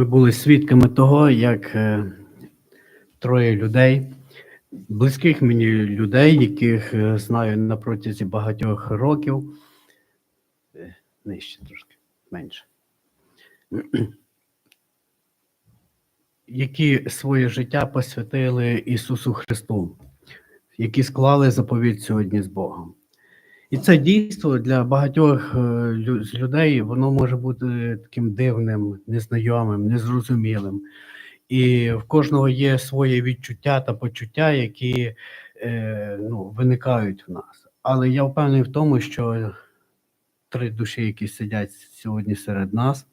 Ми були свідками того, як е, троє людей, близьких мені людей, яких е, знаю на протязі багатьох років, е, нижче трошки, менше, які своє життя посвятили Ісусу Христу, які склали заповідь сьогодні з Богом. І це дійство для багатьох е, людей воно може бути таким дивним, незнайомим, незрозумілим. І в кожного є своє відчуття та почуття, які е, ну, виникають в нас. Але я впевнений в тому, що три душі, які сидять сьогодні серед нас,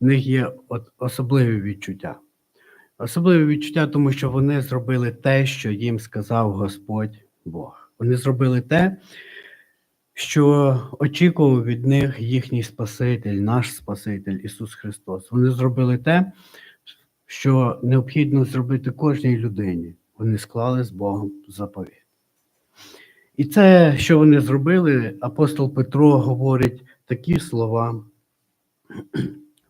в них є от особливі відчуття. Особливі відчуття, тому що вони зробили те, що їм сказав Господь Бог. Вони зробили те, що очікував від них їхній Спаситель, наш Спаситель Ісус Христос. Вони зробили те, що необхідно зробити кожній людині. Вони склали з Богом заповідь. І це, що вони зробили, апостол Петро говорить такі слова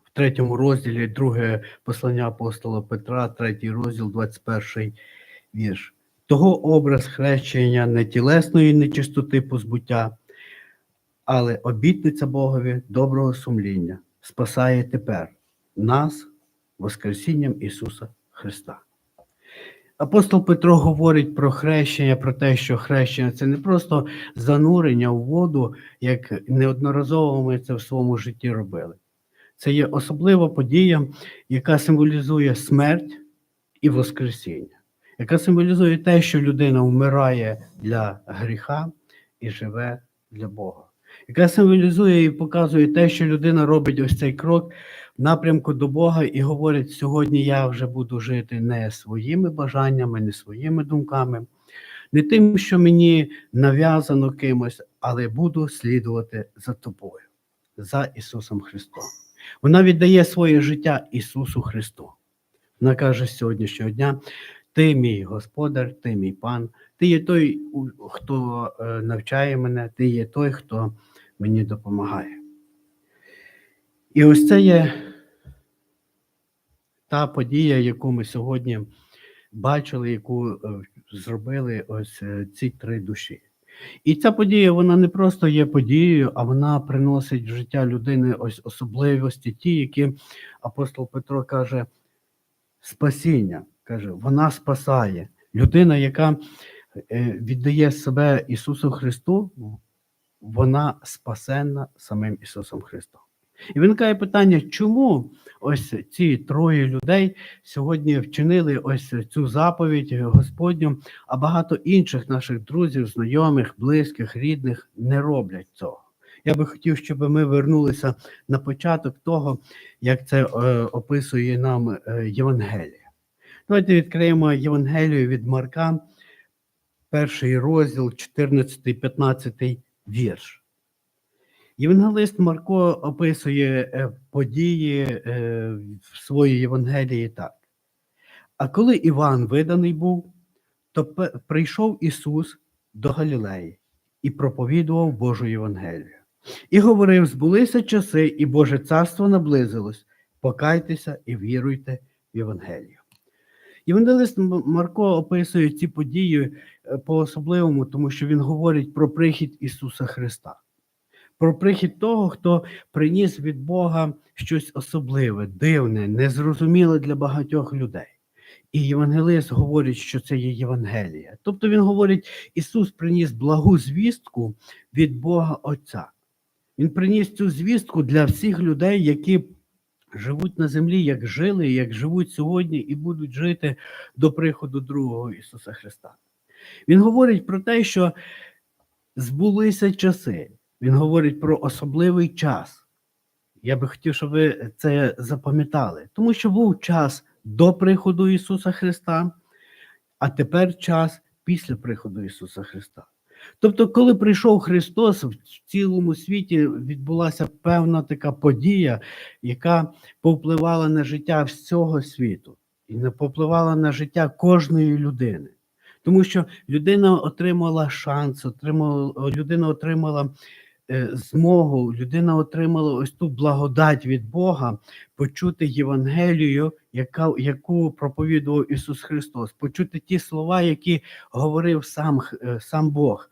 в третьому розділі, друге послання апостола Петра, третій розділ, 21 вірш. Того образ хрещення не тілесної нечистоти позбуття, але обітниця Богові доброго сумління спасає тепер нас Воскресінням Ісуса Христа. Апостол Петро говорить про хрещення, про те, що хрещення це не просто занурення в воду, як неодноразово ми це в своєму житті робили. Це є особлива подія, яка символізує смерть і Воскресіння, яка символізує те, що людина вмирає для гріха і живе для Бога, яка символізує і показує те, що людина робить ось цей крок в напрямку до Бога і говорить: сьогодні я вже буду жити не своїми бажаннями, не своїми думками, не тим, що мені нав'язано кимось, але буду слідувати за тобою, за Ісусом Христом. Вона віддає своє життя Ісусу Христу. Вона каже з сьогоднішнього дня: Ти мій Господар, ти мій пан, ти є той, хто е, навчає мене, ти є той, хто мені допомагає. І ось це є та подія, яку ми сьогодні бачили, яку е, зробили ось е, ці три душі. І ця подія, вона не просто є подією, а вона приносить в життя людини ось особливості, ті, які апостол Петро каже, спасіння. Каже, вона спасає. Людина, яка е, віддає себе Ісусу Христу, вона спасенна самим Ісусом Христом. І виникає питання, чому ось ці троє людей сьогодні вчинили ось цю заповідь Господню, а багато інших наших друзів, знайомих, близьких, рідних не роблять цього. Я би хотів, щоб ми вернулися на початок того, як це е, описує нам е, Євангелія. Давайте відкриємо Євангелію від Марка, перший розділ, 14-15 вірш. Євангелист Марко описує е, події е, в своїй Євангелії так. А коли Іван виданий був, то прийшов Ісус до Галілеї і проповідував Божу Євангелію. І говорив: збулися часи, і Боже царство наблизилось. Покайтеся і віруйте в Євангелію. Євангелист Марко описує ці події е, по-особливому, тому що він говорить про прихід Ісуса Христа про прихід того, хто приніс від Бога щось особливе, дивне, незрозуміле для багатьох людей. І Євангелист говорить, що це є Євангелія. Тобто він говорить, Ісус приніс благу звістку від Бога Отця. Він приніс цю звістку для всіх людей, які живуть на землі, як жили, як живуть сьогодні, і будуть жити до приходу другого Ісуса Христа. Він говорить про те, що збулися часи. Він говорить про особливий час. Я би хотів, щоб ви це запам'ятали, тому що був час до приходу Ісуса Христа, а тепер час після приходу Ісуса Христа. Тобто, коли прийшов Христос, в цілому світі відбулася певна така подія, яка повпливала на життя всього світу і не повпливала на життя кожної людини. Тому що людина отримала шанс, отримала, людина отримала е, змогу, людина отримала ось ту благодать від Бога почути Євангелію, яка, яку проповідував Ісус Христос, почути ті слова, які говорив сам, е, сам Бог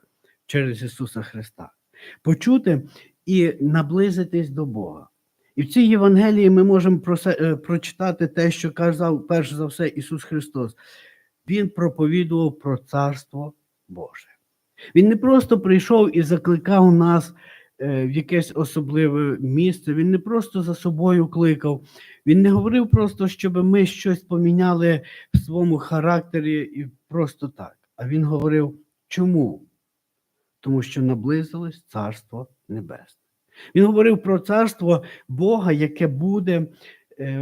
через Ісуса Христа. Почути і наблизитись до Бога. І в цій Євангелії ми можемо е, прочитати те, що казав перш за все Ісус Христос. Він проповідував про Царство Боже. Він не просто прийшов і закликав нас е, в якесь особливе місце, він не просто за собою кликав, він не говорив просто, щоб ми щось поміняли в своєму характері і просто так. А він говорив, чому? Тому що наблизилось Царство Небесне. Він говорив про царство Бога, яке буде е,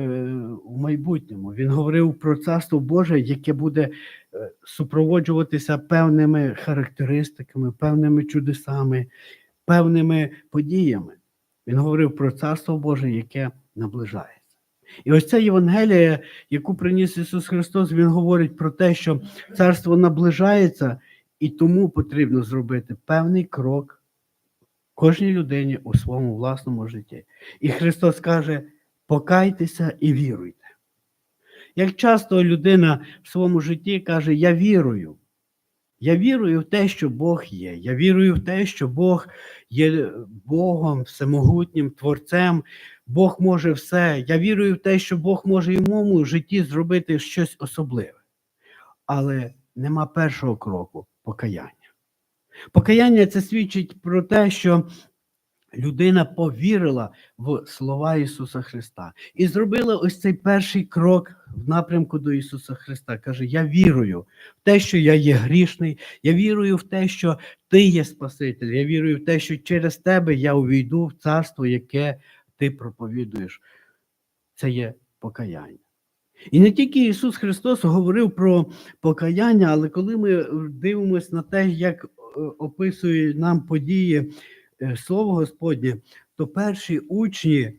в майбутньому. Він говорив про царство Боже, яке буде е, супроводжуватися певними характеристиками, певними чудесами, певними подіями. Він говорив про царство Боже, яке наближається. І ось ця Євангелія, яку приніс Ісус Христос, Він говорить про те, що царство наближається, і тому потрібно зробити певний крок кожній людині у своєму власному житті. І Христос каже: покайтеся і віруйте. Як часто людина в своєму житті каже, я вірую. Я вірую в те, що Бог є. Я вірую в те, що Бог є Богом, всемогутнім Творцем, Бог може все. Я вірую в те, що Бог може і в моєму житті зробити щось особливе. Але нема першого кроку покаяння. Покаяння це свідчить про те, що людина повірила в слова Ісуса Христа і зробила ось цей перший крок в напрямку до Ісуса Христа. Каже: Я вірую в те, що я є грішний, я вірую в те, що Ти є Спаситель, я вірую в те, що через Тебе я увійду в царство, яке Ти проповідуєш. Це є покаяння. І не тільки Ісус Христос говорив про покаяння, але коли ми дивимося на те, як е, описує нам події е, Слово Господнє, то перші учні,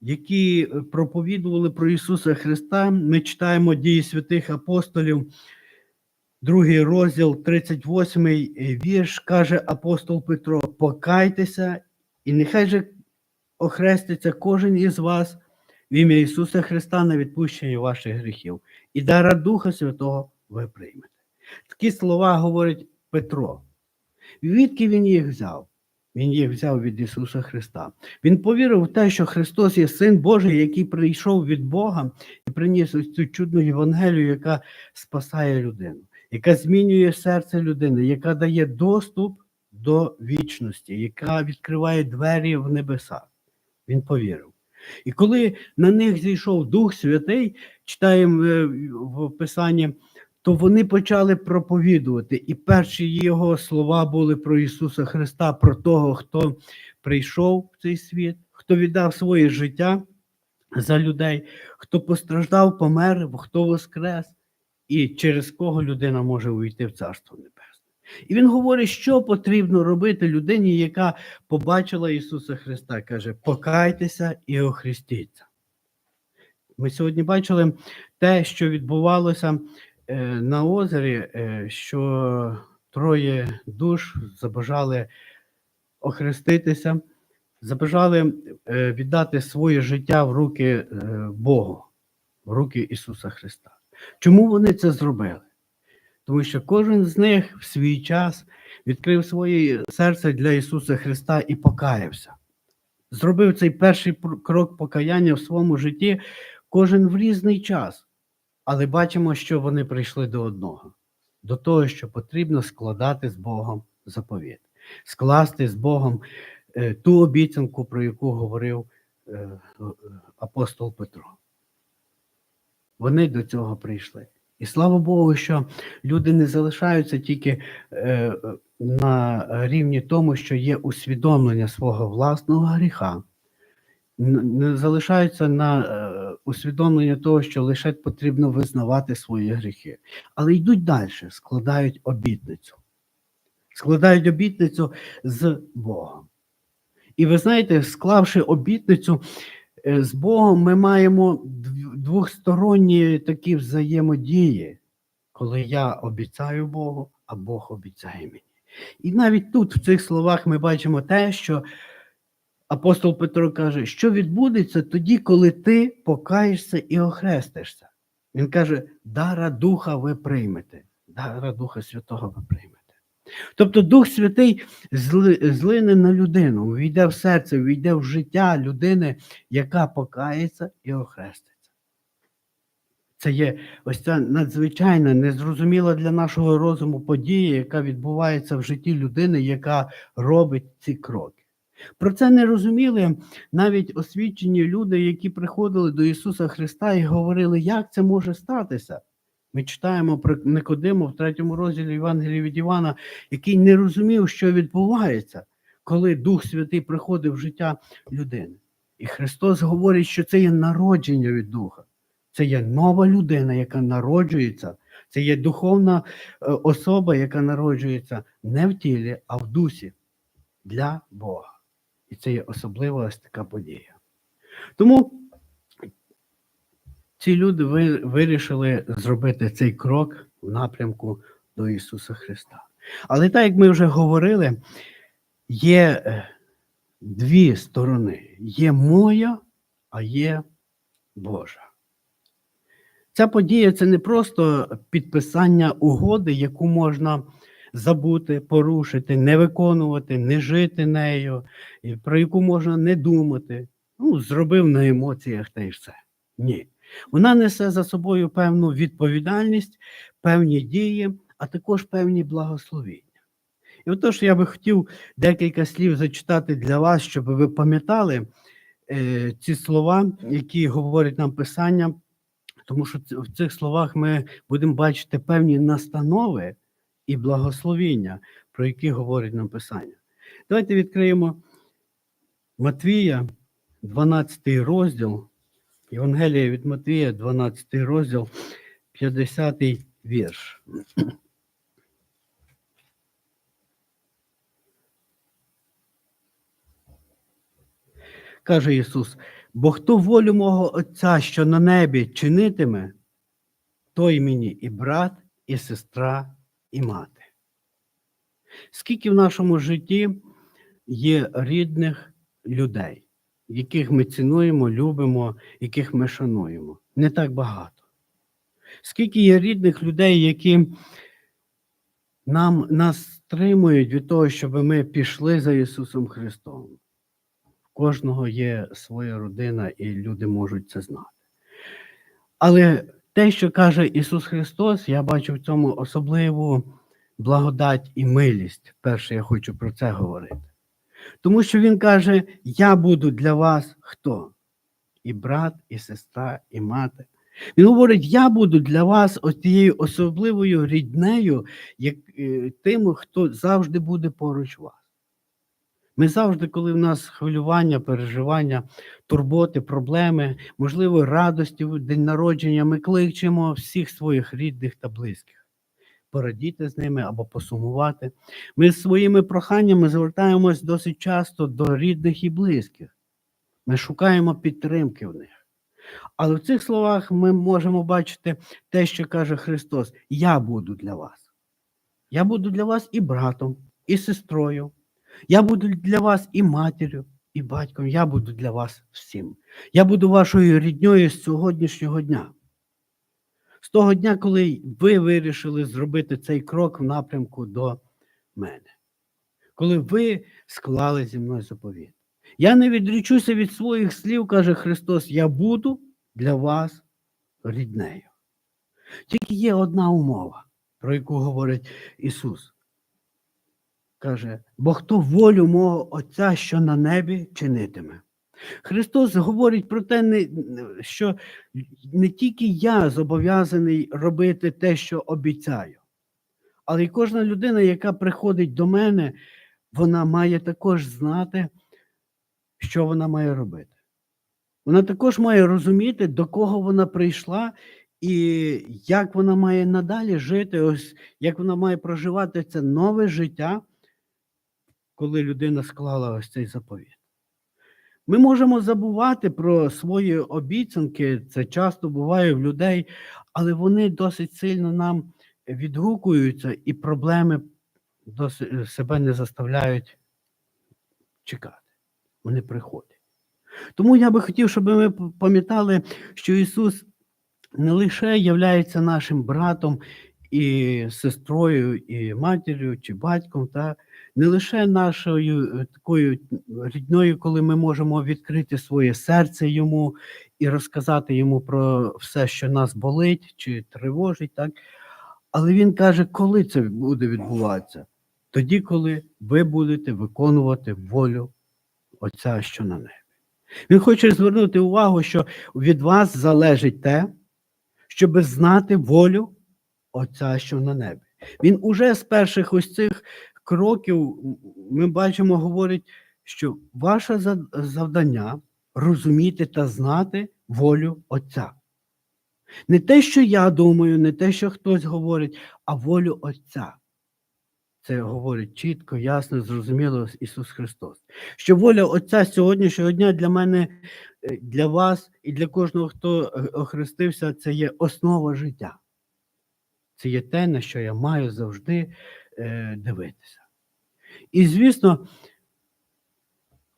які е, проповідували про Ісуса Христа, ми читаємо дії святих апостолів, другий розділ, 38 вірш, каже апостол Петро: покайтеся, і нехай же охреститься кожен із вас в ім'я Ісуса Христа на відпущення ваших гріхів, і дара Духа Святого ви приймете. Такі слова говорить Петро. Відки він їх взяв? Він їх взяв від Ісуса Христа. Він повірив в те, що Христос є Син Божий, який прийшов від Бога і приніс ось цю чудну Євангелію, яка спасає людину, яка змінює серце людини, яка дає доступ до вічності, яка відкриває двері в небеса. Він повірив. І коли на них зійшов Дух Святий, читаємо е, в Писанні, то вони почали проповідувати. І перші його слова були про Ісуса Христа, про того, хто прийшов в цей світ, хто віддав своє життя за людей, хто постраждав, помер, хто воскрес, і через кого людина може увійти в Царство. І він говорить, що потрібно робити людині, яка побачила Ісуса Христа, каже: покайтеся і охрестіться. Ми сьогодні бачили те, що відбувалося е, на озері, е, що троє душ забажали охреститися, забажали е, віддати своє життя в руки Богу, в руки Ісуса Христа. Чому вони це зробили? Тому що кожен з них в свій час відкрив своє серце для Ісуса Христа і покаявся. Зробив цей перший крок покаяння в своєму житті, кожен в різний час. Але бачимо, що вони прийшли до одного: до того, що потрібно складати з Богом заповіт, скласти з Богом е, ту обіцянку, про яку говорив е, е, апостол Петро. Вони до цього прийшли. І слава Богу, що люди не залишаються тільки е, на рівні тому, що є усвідомлення свого власного гріха, не залишаються на е, усвідомлення того, що лише потрібно визнавати свої гріхи, але йдуть далі, складають обітницю. Складають обітницю з Богом. І ви знаєте, склавши обітницю з Богом, ми маємо дв- двосторонні такі взаємодії, коли я обіцяю Богу, а Бог обіцяє мені. І навіть тут, в цих словах, ми бачимо те, що апостол Петро каже, що відбудеться тоді, коли ти покаєшся і охрестишся. Він каже, дара Духа ви приймете, дара Духа Святого ви приймете. Тобто Дух Святий зли- злине на людину, війде в серце, війде в життя людини, яка покається і охреститься. Це є ось ця надзвичайна, незрозуміла для нашого розуму подія, яка відбувається в житті людини, яка робить ці кроки. Про це не розуміли навіть освічені люди, які приходили до Ісуса Христа і говорили, як це може статися. Ми читаємо про Никодиму в третьому розділі Євангелії від Івана, який не розумів, що відбувається, коли Дух Святий приходить в життя людини. І Христос говорить, що це є народження від Духа. Це є нова людина, яка народжується. Це є духовна е, особа, яка народжується не в тілі, а в дусі для Бога. І це є особлива ось така подія. Тому ці люди вирішили зробити цей крок в напрямку до Ісуса Христа. Але так як ми вже говорили, є е, дві сторони: є моя, а є Божа. Ця подія це не просто підписання угоди, яку можна забути, порушити, не виконувати, не жити нею, про яку можна не думати. Ну, зробив на емоціях та й все. Ні. Вона несе за собою певну відповідальність, певні дії, а також певні благословіння. І отож я би хотів декілька слів зачитати для вас, щоб ви пам'ятали е, ці слова, які говорить нам Писання, тому що в цих словах ми будемо бачити певні настанови і благословіння, про які говорить нам Писання. Давайте відкриємо Матвія, 12 розділ, Євангелія від Матвія, 12 розділ, 50 вірш. Каже Ісус: бо хто волю мого Отця, що на небі чинитиме, той мені і брат, і сестра, і мати. Скільки в нашому житті є рідних людей, яких ми цінуємо, любимо, яких ми шануємо? Не так багато. Скільки є рідних людей, які нам нас стримують від того, щоб ми пішли за Ісусом Христом? В кожного є своя родина, і люди можуть це знати. Але те, що каже Ісус Христос, я бачу в цьому особливу благодать і милість. Перше, я хочу про це говорити. Тому що Він каже: Я буду для вас хто? І брат, і сестра, і мати. Він говорить: я буду для вас ось особливою ріднею, як е, тим, хто завжди буде поруч вас. Ми завжди, коли в нас хвилювання, переживання, турботи, проблеми, можливо, радості день народження, ми кличемо всіх своїх рідних та близьких, порадіти з ними або посумувати. Ми своїми проханнями звертаємось досить часто до рідних і близьких. Ми шукаємо підтримки в них. Але в цих словах ми можемо бачити те, що каже Христос: Я буду для вас. Я буду для вас і братом, і сестрою. Я буду для вас і матір'ю, і батьком. Я буду для вас всім. Я буду вашою рідньою з сьогоднішнього дня. З того дня, коли ви вирішили зробити цей крок в напрямку до мене. Коли ви склали зі мною заповіт. Я не відрічуся від своїх слів, каже Христос, я буду для вас ріднею. Тільки є одна умова, про яку говорить Ісус. Каже, бо хто волю мого Отця, що на небі, чинитиме. Христос говорить про те, що не тільки я зобов'язаний робити те, що обіцяю, але й кожна людина, яка приходить до мене, вона має також знати, що вона має робити. Вона також має розуміти, до кого вона прийшла, і як вона має надалі жити, ось як вона має проживати це нове життя, коли людина склала ось цей заповіт. Ми можемо забувати про свої обіцянки, це часто буває в людей, але вони досить сильно нам відгукуються, і проблеми до себе не заставляють чекати. Вони приходять. Тому я би хотів, щоб ми пам'ятали, що Ісус не лише являється нашим братом і сестрою, і матір'ю, чи батьком, та не лише нашою е, такою рідною, коли ми можемо відкрити своє серце йому і розказати йому про все, що нас болить чи тривожить, так? Але він каже, коли це буде відбуватися? Тоді, коли ви будете виконувати волю Отця, що на небі. Він хоче звернути увагу, що від вас залежить те, щоб знати волю Отця, що на небі. Він уже з перших ось цих кроків, ми бачимо, говорить, що ваше завдання розуміти та знати волю Отця. Не те, що я думаю, не те, що хтось говорить, а волю Отця. Це говорить чітко, ясно, зрозуміло Ісус Христос. Що воля Отця сьогоднішнього дня для мене, е, для вас і для кожного, хто е, охрестився, це є основа життя. Це є те, на що я маю завжди дивитися. І звісно,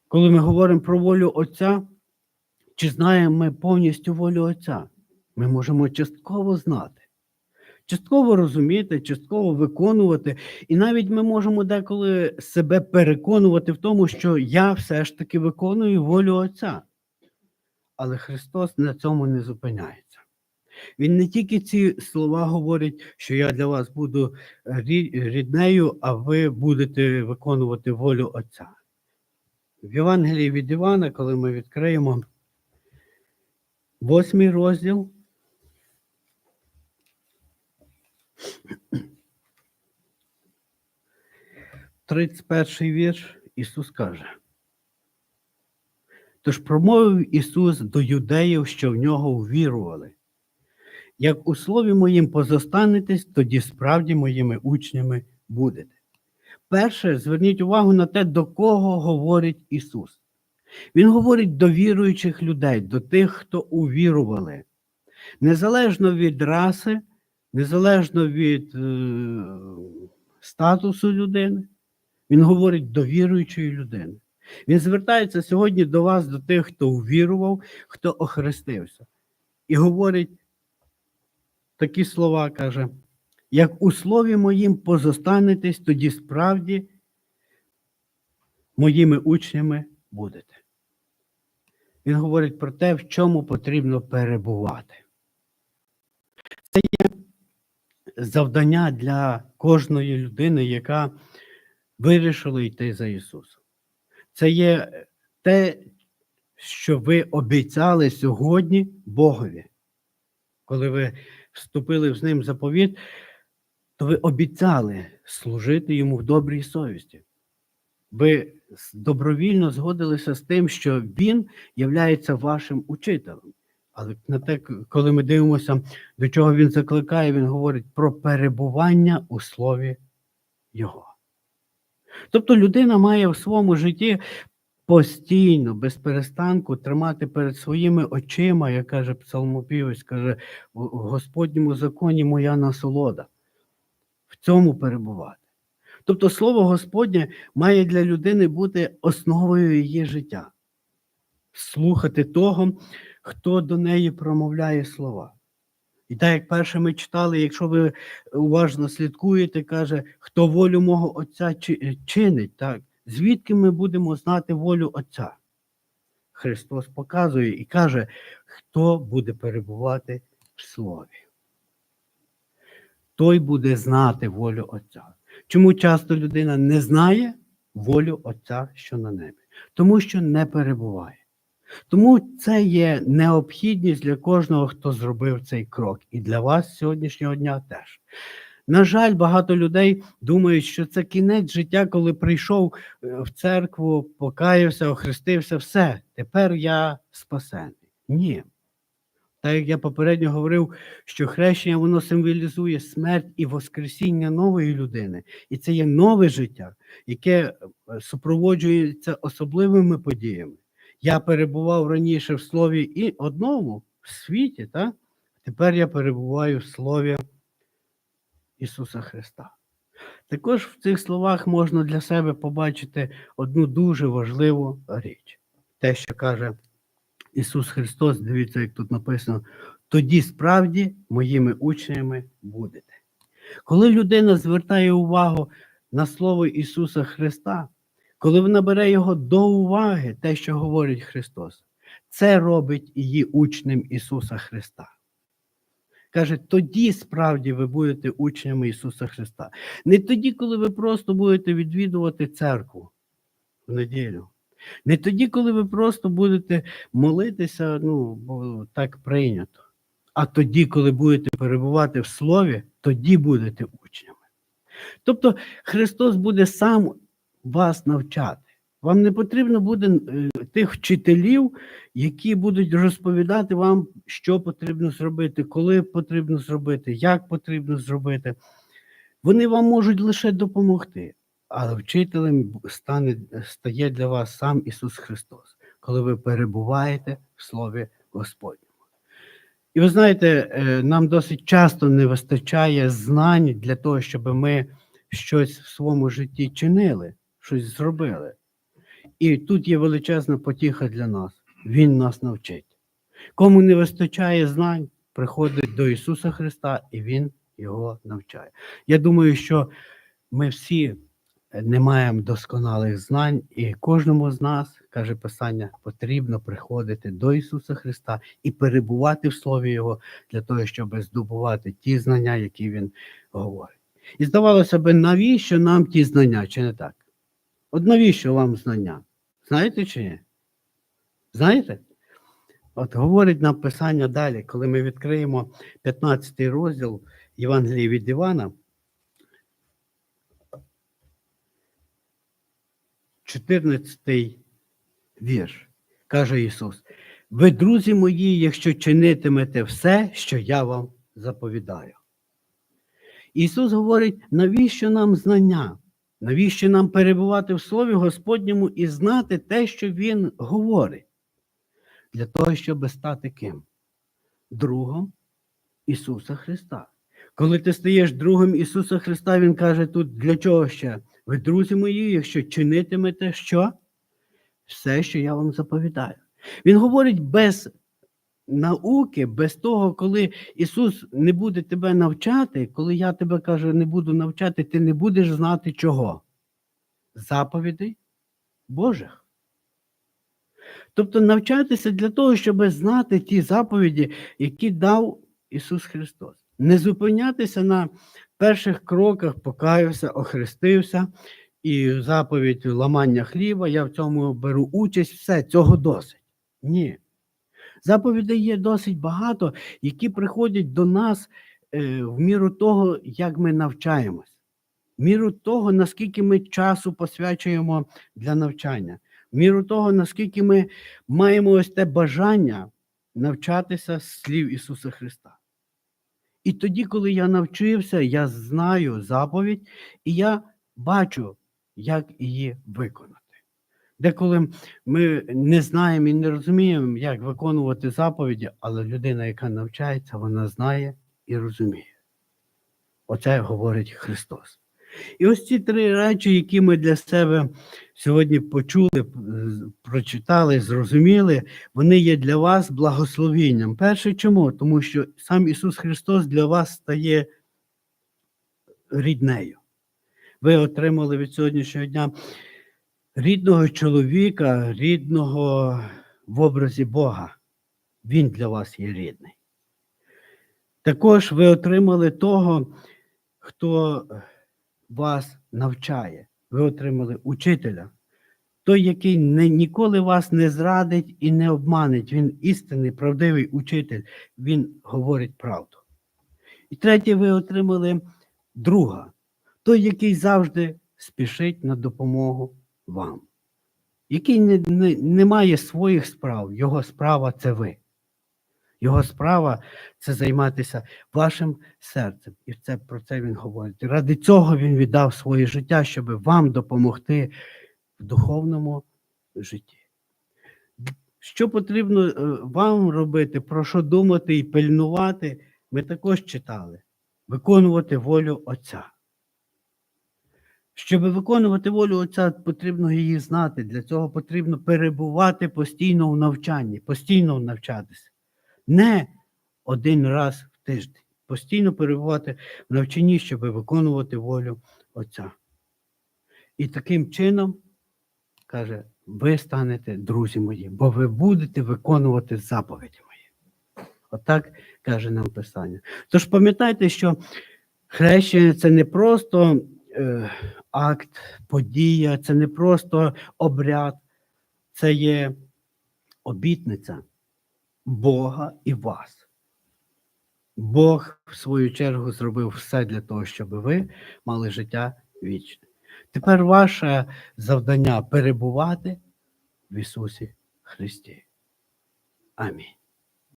коли ми говоримо про волю Отця, чи знаємо ми повністю волю Отця? Ми можемо частково знати, частково розуміти, частково виконувати. І навіть ми можемо деколи себе переконувати в тому, що я все ж таки виконую волю Отця. Але Христос на цьому не зупиняється. Він не тільки ці слова говорить, що я для вас буду ріднею, а ви будете виконувати волю Отця. В Євангелії від Івана, коли ми відкриємо восьмий розділ, 31 вірш, Ісус каже. Тож промовив Ісус до юдеїв, що в нього увірували. Як у слові моїм позостанетесь, тоді справді моїми учнями будете. Перше, зверніть увагу на те, до кого говорить Ісус. Він говорить до віруючих людей, до тих, хто увірували. Незалежно від раси, незалежно від е, статусу людини, він говорить до віруючої людини. Він звертається сьогодні до вас, до тих, хто увірував, хто охрестився. І говорить такі слова, каже, як у слові моїм позостанетесь, тоді справді моїми учнями будете. Він говорить про те, в чому потрібно перебувати. Це є завдання для кожної людини, яка вирішила йти за Ісусом. Це є те, що ви обіцяли сьогодні Богові. Коли ви вступили з ним в заповіт, то ви обіцяли служити йому в добрій совісті. Ви добровільно згодилися з тим, що він являється вашим учителем. Але на те, коли ми дивимося, до чого він закликає, він говорить про перебування у слові Його. Тобто людина має в своєму житті постійно, без перестанку тримати перед своїми очима, як каже псалмопівець, каже, в Господньому законі моя насолода. В цьому перебувати. Тобто слово Господнє має для людини бути основою її життя. Слухати того, хто до неї промовляє слова. І так, як перше ми читали, якщо ви уважно слідкуєте, каже, хто волю мого Отця чинить, так, звідки ми будемо знати волю Отця? Христос показує і каже, хто буде перебувати в Слові. Той буде знати волю Отця. Чому часто людина не знає волю Отця, що на небі? Тому що не перебуває. Тому це є необхідність для кожного, хто зробив цей крок, і для вас сьогоднішнього дня теж. На жаль, багато людей думають, що це кінець життя, коли прийшов е, в церкву, покаявся, охрестився, все, тепер я спасений. Ні. Так як я попередньо говорив, що хрещення воно символізує смерть і воскресіння нової людини. І це є нове життя, яке е, супроводжується особливими подіями. Я перебував раніше в слові і одному в світі, так? тепер я перебуваю в слові Ісуса Христа. Також в цих словах можна для себе побачити одну дуже важливу річ. Те, що каже Ісус Христос, дивіться, як тут написано, тоді справді моїми учнями будете. Коли людина звертає увагу на Слово Ісуса Христа, коли вона бере його до уваги, те, що говорить Христос, це робить її учнем Ісуса Христа. Каже, тоді справді ви будете учнями Ісуса Христа. Не тоді, коли ви просто будете відвідувати церкву в неділю. Не тоді, коли ви просто будете молитися, ну, бо так прийнято. А тоді, коли будете перебувати в Слові, тоді будете учнями. Тобто Христос буде сам вас навчати. Вам не потрібно буде е, тих вчителів, які будуть розповідати вам, що потрібно зробити, коли потрібно зробити, як потрібно зробити. Вони вам можуть лише допомогти, але вчителем стане, стає для вас сам Ісус Христос, коли ви перебуваєте в Слові Господньому. І ви знаєте, е, нам досить часто не вистачає знань для того, щоб ми щось в своєму житті чинили, щось зробили. І тут є величезна потіха для нас. Він нас навчить. Кому не вистачає знань, приходить до Ісуса Христа і Він його навчає. Я думаю, що ми всі не маємо досконалих знань, і кожному з нас, каже Писання, потрібно приходити до Ісуса Христа і перебувати в Слові Його для того, щоб здобувати ті знання, які Він говорить. І здавалося б, навіщо нам ті знання, чи не так? От навіщо вам знання? Знаєте чи ні? Знаєте? От говорить нам Писання далі, коли ми відкриємо 15 розділ Євангелії від Івана, 14 вірш, каже Ісус. Ви, друзі мої, якщо чинитимете все, що я вам заповідаю. Ісус говорить, навіщо нам знання? Навіщо нам перебувати в Слові Господньому і знати те, що Він говорить? Для того, щоб стати ким? Другом Ісуса Христа. Коли ти стаєш другом Ісуса Христа, Він каже тут, для чого ще? Ви, друзі мої, якщо чинитимете що? Все, що я вам заповідаю. Він говорить без науки, без того, коли Ісус не буде тебе навчати, коли я тебе кажу, не буду навчати, ти не будеш знати чого? Заповідей Божих. Тобто навчатися для того, щоб знати ті заповіді, які дав Ісус Христос. Не зупинятися на перших кроках, покаявся, охрестився, і заповідь ламання хліба, я в цьому беру участь, все, цього досить. Ні. Заповідей є досить багато, які приходять до нас е, в міру того, як ми навчаємось, в міру того, наскільки ми часу посвячуємо для навчання, в міру того, наскільки ми маємо ось те бажання навчатися слів Ісуса Христа. І тоді, коли я навчився, я знаю заповідь, і я бачу, як її виконати. Деколи ми не знаємо і не розуміємо, як виконувати заповіді, але людина, яка навчається, вона знає і розуміє. Оце говорить Христос. І ось ці три речі, які ми для себе сьогодні почули, прочитали, зрозуміли, вони є для вас благословенням. Перше, чому? Тому що сам Ісус Христос для вас стає ріднею. Ви отримали від сьогоднішнього дня рідного чоловіка, рідного в образі Бога. Він для вас є рідний. Також ви отримали того, хто вас навчає. Ви отримали учителя, той, який ніколи вас не зрадить і не обманить. Він істинний, правдивий учитель, він говорить правду. І третє, ви отримали друга, той, який завжди спішить на допомогу вам, який не, не, не має своїх справ, його справа це ви. Його справа це займатися вашим серцем. І це, про це він говорить. Ради цього він віддав своє життя, щоб вам допомогти в духовному житті. Що потрібно е, вам робити, про що думати і пильнувати, ми також читали. Виконувати волю Отця. Щоб виконувати волю Отця, потрібно її знати. Для цього потрібно перебувати постійно в навчанні, постійно навчатися. Не один раз в тиждень. Постійно перебувати в навчанні, щоб виконувати волю Отця. І таким чином, каже, ви станете друзі мої, бо ви будете виконувати заповіді мої. Отак каже нам Писання. Тож пам'ятайте, що хрещення це не просто акт, подія, це не просто обряд, це є обітниця Бога і вас. Бог, в свою чергу, зробив все для того, щоб ви мали життя вічне. Тепер ваше завдання перебувати в Ісусі Христі. Амінь.